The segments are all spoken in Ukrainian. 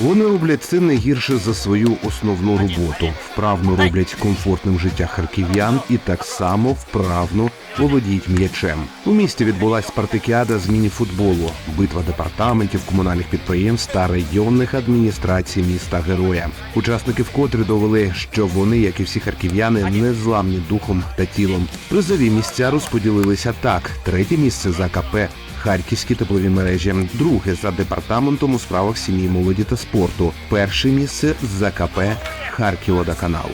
Вони роблять це не гірше за свою основну роботу. Вправно роблять комфортним життя харків'ян і так само вправно володіють м'ячем. У місті відбулась спартакіада з міні-футболу, битва департаментів, комунальних підприємств та районних адміністрацій міста героя. Учасники вкотре довели, що вони, як і всі харків'яни, не зламні духом та тілом. Призові місця розподілилися так: третє місце за КП Харківські теплові мережі, друге за департаментом у справах сім'ї, молоді та спорту. Перше місце за КП Харківводоканал.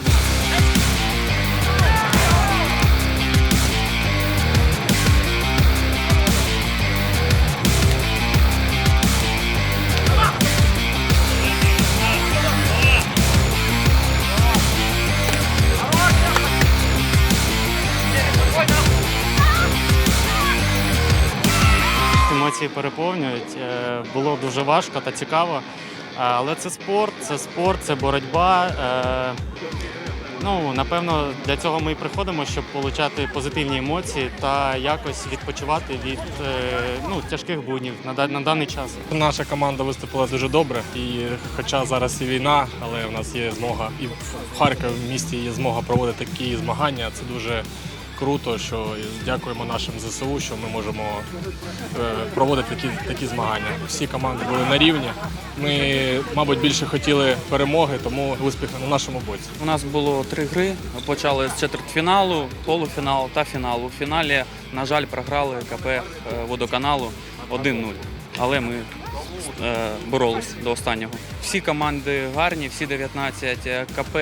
Емоції переповнюють. Е, Було дуже важко та цікаво. Але це спорт, це спорт, це боротьба. Е, Ну, напевно, для цього ми і приходимо, щоб отримати позитивні емоції та якось відпочивати від е, ну, тяжких буднів на, на даний час. Наша команда виступила дуже добре, і хоча зараз і війна, але в нас є змога, і в Харкові в місті є змога проводити такі змагання. Це дуже круто, що дякуємо нашим ЗСУ, що ми можемо е, проводити такі, такі змагання. Всі команди були на рівні. Ми, мабуть, більше хотіли перемоги, тому успіх на нашому боці. У нас було три гри. Почали з четвертьфіналу, полуфіналу та фіналу. У фіналі, на жаль, програли КП е, водоканалу 1-0. Але ми е, боролись до останнього. Всі команди гарні, всі 19 е, КП,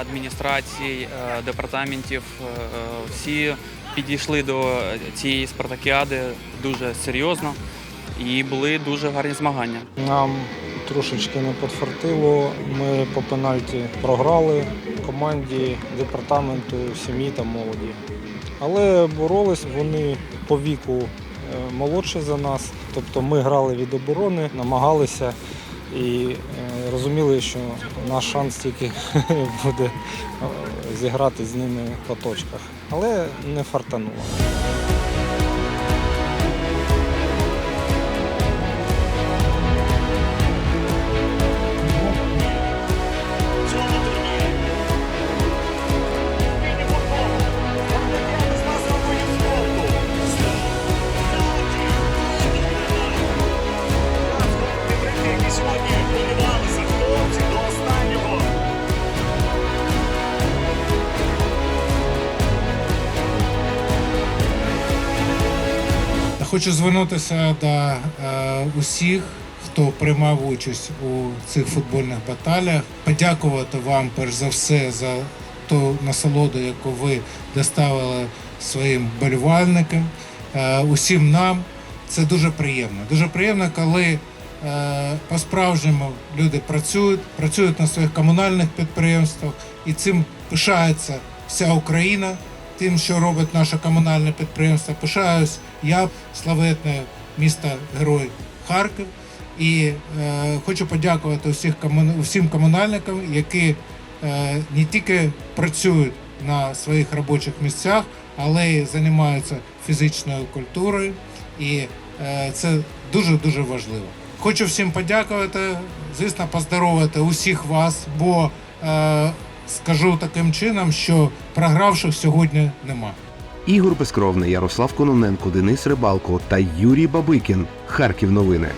адміністрацій, е, департаментів. е, е, Всі підійшли до цієї спартакіади дуже серйозно і були дуже гарні змагання. Нам трошечки не підфартило. Ми по пенальті програли команді департаменту сім'ї та молоді. Але боролись вони по віку е, молодші за нас. Тобто ми грали від оборони, намагалися і розуміли, що наш шанс тільки буде е, зіграти з ними по точках. Але не фартануло. Хочу звернутися до е, усіх, хто приймав участь у цих футбольних баталіях. Подякувати вам перш за все за ту насолоду, яку ви доставили своїм болівальникам, е, усім нам. Це дуже приємно. Дуже приємно, коли е, по-справжньому люди працюють, працюють на своїх комунальних підприємствах, і цим пишається вся Україна тим, що робить наше комунальне підприємство. Пишаюсь я, славетне місто Герой Харків. І е, хочу подякувати усіх всім комунальникам, які е, не тільки працюють на своїх робочих місцях, але й займаються фізичною культурою. І е, це дуже дуже важливо. Хочу всім подякувати, звісно, поздоровити усіх вас, бо е, скажу таким чином, що програвших сьогодні нема. Ігор Безкровний, Ярослав Кононенко, Денис Рибалко та Юрій Бабикін. Харків новини.